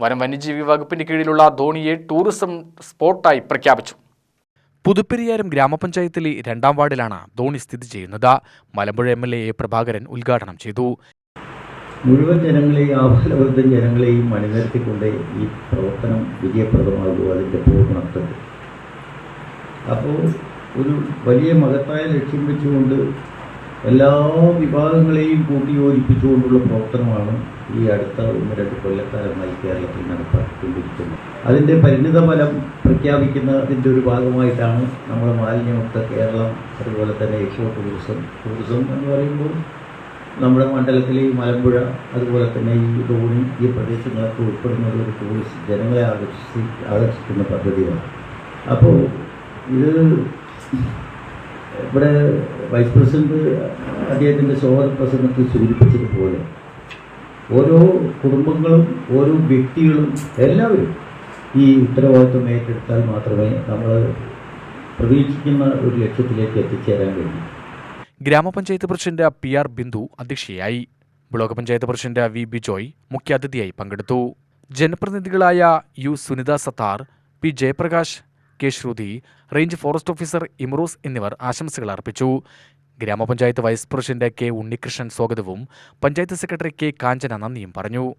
വനം വന്യജീവി വകുപ്പിന്റെ കീഴിലുള്ള ധോണിയെ ടൂറിസം സ്പോട്ടായി പ്രഖ്യാപിച്ചു. പുതുപ്പെരിയാരം ഗ്രാമപഞ്ചായത്തിലെ രണ്ടാം വാർഡിലാണ് ധോണി സ്ഥിതി ചെയ്യുന്നത്. Malampuzha M L A Prabhakaran ഉദ്ഘാടനം ചെയ്തു. മുഴുവൻ ജനങ്ങളെയും ആഫലബദ്ധ ജനങ്ങളെയും അണിനിരത്തിക്കൊണ്ട് ഈ പ്രവർത്തനം വിജയപ്രദമാകുക അതിന്റെ പൂർണത്തിൽ അപ്പോൾ ഒരു വലിയ മഹത്തായ ലക്ഷ്യം വെച്ചുകൊണ്ട് എല്ലാ വിഭാഗങ്ങളെയും കൂട്ടിയോജിപ്പിച്ചുകൊണ്ടുള്ള പ്രവർത്തനമാണ് ഈ അടുത്ത ഒന്ന് രണ്ട് കൊല്ലക്കാലമായി കേരളത്തിൽ നടപ്പാക്കിക്കൊണ്ടിരിക്കുന്നത്. അതിന്റെ പരിണിത ഫലം പ്രഖ്യാപിക്കുന്ന അതിന്റെ ഒരു ഭാഗമായിട്ടാണ് നമ്മൾ മാലിന്യമുക്ത കേരളം അതുപോലെ തന്നെ എക്സോ ടൂറിസം ടൂറിസം എന്ന് പറയുമ്പോൾ നമ്മുടെ മണ്ഡലത്തിലെ ഈ മലമ്പുഴ അതുപോലെ തന്നെ ഈ ധോണി ഈ പ്രദേശങ്ങളൊക്കെ ഉൾപ്പെടുന്നത് ഒരു ടൂറിസ്റ്റ് ജനങ്ങളെ ആകർഷിച്ച് ആകർഷിക്കുന്ന പദ്ധതിയാണ്. അപ്പോൾ ഇത് ഇവിടെ വൈസ് പ്രസിഡന്റ് അദ്ദേഹത്തിന്റെ സ്വാഗത പ്രസംഗത്തിൽ സൂചിപ്പിച്ചതുപോലെ ഓരോ കുടുംബങ്ങളും ഓരോ വ്യക്തികളും എല്ലാവരും ഈ ഉത്തരവാദിത്വം ഏറ്റെടുത്താൽ മാത്രമേ നമ്മൾ പ്രതീക്ഷിക്കുന്ന ഒരു ലക്ഷ്യത്തിലേക്ക് എത്തിച്ചേരാൻ കഴിയൂ. ഗ്രാമപഞ്ചായത്ത് പ്രസിഡന്റ് പി ആർ ബിന്ദു അധ്യക്ഷയായി. Block panchayat president V Bijoy മുഖ്യാതിഥിയായി പങ്കെടുത്തു. ജനപ്രതിനിധികളായ U Sunitha Sattar P Jayaprakash K Shruthi range forest officer Imroos എന്നിവർ ആശംസകൾ അർപ്പിച്ചു. ഗ്രാമപഞ്ചായത്ത് വൈസ് പ്രസിഡന്റ് കെ ഉണ്ണികൃഷ്ണൻ സ്വാഗതവും പഞ്ചായത്ത് സെക്രട്ടറി കെ കാഞ്ചന നന്ദിയും പറഞ്ഞു.